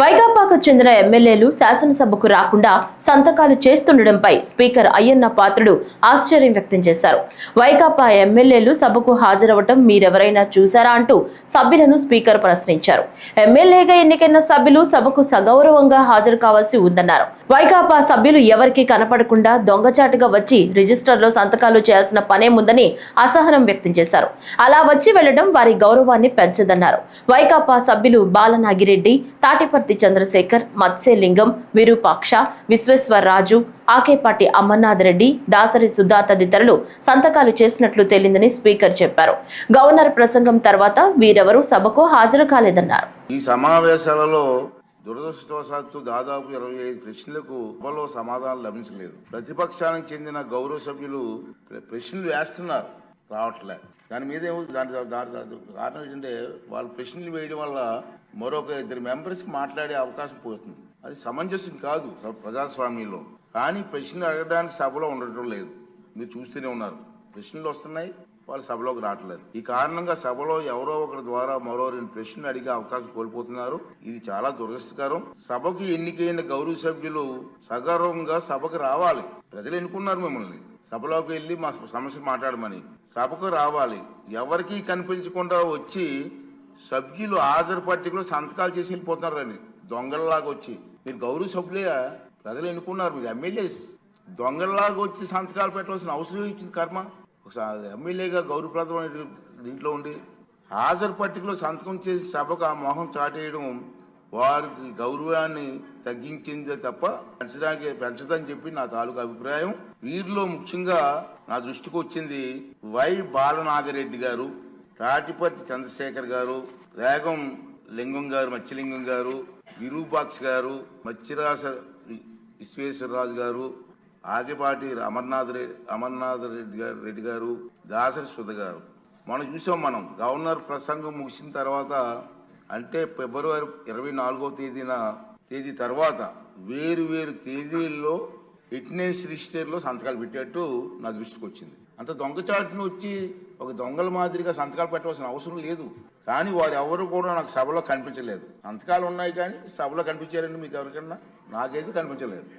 వైకాపాకు చెందిన ఎమ్మెల్యేలు శాసనసభకు రాకుండా సంతకాలు చేస్తుండడంపై స్పీకర్ అయ్యన్న పాత్రుడు ఆశ్చర్యం వ్యక్తం చేశారు. వైకాపా ఎమ్మెల్యేలు సభకు హాజరవటం మీరెవరైనా చూసారా అంటూ సభ్యులను స్పీకర్ ప్రశ్నించారు. ఎమ్మెల్యేగా ఎన్నికైన సభ్యులు సభకు సగౌరవంగా హాజరు కావాల్సి ఉందన్నారు. వైకాపా సభ్యులు ఎవరికి కనపడకుండా దొంగచాటుగా వచ్చి రిజిస్టర్లో సంతకాలు చేయాల్సిన పనేముందని అసహనం వ్యక్తం చేశారు. అలా వచ్చి వెళ్ళడం వారి గౌరవాన్ని పెంచదన్నారు. వైకాపా సభ్యులు బాలనాగిరెడ్డి తాటిపర్తి చంద్రశేఖర్ మత్స్యలింగం విరూపాక్ష విశ్వేశ్వరరాజు ఆకేపాటి అమర్నాథ్ రెడ్డి దాసరి సుధా తదితరులు సంతకాలు చేసినట్లు తేలిందని స్పీకర్ చెప్పారు. గవర్నర్ ప్రసంగం తర్వాత వీరెవరూ సభకు హాజరు కాలేదన్నారు. ఈ సమావేశాలలో దురదృష్టవశాత్తు దాదాపు ఇరవై ఐదు ప్రశ్నలకు సభలో సమాధానం లభించలేదు. ప్రతిపక్షానికి చెందిన గౌరవ సభ్యులు ప్రశ్నలు వేస్తున్నారు. రావట్లే. దాని మీద ఏమో దాని దాని- కారణం ఏంటంటే వాళ్ళు ప్రశ్నలు వేయడం వల్ల మరొక ఇద్దరు మెంబర్స్కి మాట్లాడే అవకాశం పోతుంది. అది సమంజసం కాదు ప్రజాస్వామ్యంలో. కానీ ప్రశ్నలు అడగడానికి సభలో ఉండటం లేదు. మీరు చూస్తూనే ఉన్నారు. ప్రశ్నలు వస్తున్నాయి వాళ్ళు సభలోకి రావట్లేదు. ఈ కారణంగా సభలో ఎవరో ఒకరి ద్వారా మరో రెండు ప్రశ్నలు అడిగే అవకాశం కోల్పోతున్నారు. ఇది చాలా దురదృష్టకరం. సభకు ఎన్నికైన గౌరవ సభ్యులు సగర్వంగా సభకు రావాలి. ప్రజలు ఎన్నుకున్నారు మిమ్మల్ని. సభలోకి వెళ్ళి మా సమస్య మాట్లాడమని. సభకు రావాలి. ఎవరికీ కనిపించకుండా వచ్చి సభ్యులు హాజరు పట్టికలో సంతకాలు చేసి వెళ్ళిపోతున్నారని. దొంగలలాగా వచ్చి. మీరు గౌరవ సభ్యులే ప్రజలు ఎన్నుకున్నారు మీరు ఎమ్మెల్యేస్. దొంగలలాగా వచ్చి సంతకాలు పెట్టవలసిన అవసరం ఇచ్చింది కర్మ? ఒకసారి ఎమ్మెల్యేగా గౌరవప్రదమైన దీంట్లో ఉండి హాజరు పట్టికలో సంతకం చేసి సభకు ఆ మొహం చాటేయడం వారికి గౌరవాన్ని తగ్గించిందే తప్ప పెంచడానికి పెంచదని చెప్పి నా తాలూకు అభిప్రాయం. వీరిలో ముఖ్యంగా నా దృష్టికి వచ్చింది వై బాలనాగరెడ్డి గారు తాటిపర్తి చంద్రశేఖర్ గారు రేగం లింగం గారు మత్స్యలింగం గారు విరూపాక్ష గారు మత్స్యరాస విశ్వేశ్వరరాజు గారు ఆగిపాటి అమర్నాథ్ రెడ్డి అమర్నాథ్ రెడ్డి గారు రెడ్డి గారు దాసరి సుధ గారు. మనం చూసాం మనం. గవర్నర్ ప్రసంగం ముగిసిన తర్వాత అంటే ఫిబ్రవరి ఇరవై నాలుగో తేదీన తేదీ తర్వాత వేరు వేరు తేదీల్లో ఫిట్నెస్ రిజిస్టర్లో సంతకాలు పెట్టేట్టు నా దృష్టికి వచ్చింది. అంత దొంగచాటును వచ్చి ఒక దొంగల మాదిరిగా సంతకాలు పెట్టవలసిన అవసరం లేదు. కానీ వారు ఎవరు కూడా నాకు సభలో కనిపించలేదు. సంతకాలు ఉన్నాయి కానీ సభలో కనిపించారండి మీకు ఎవరికన్నా? నాకైతే కనిపించలేదు.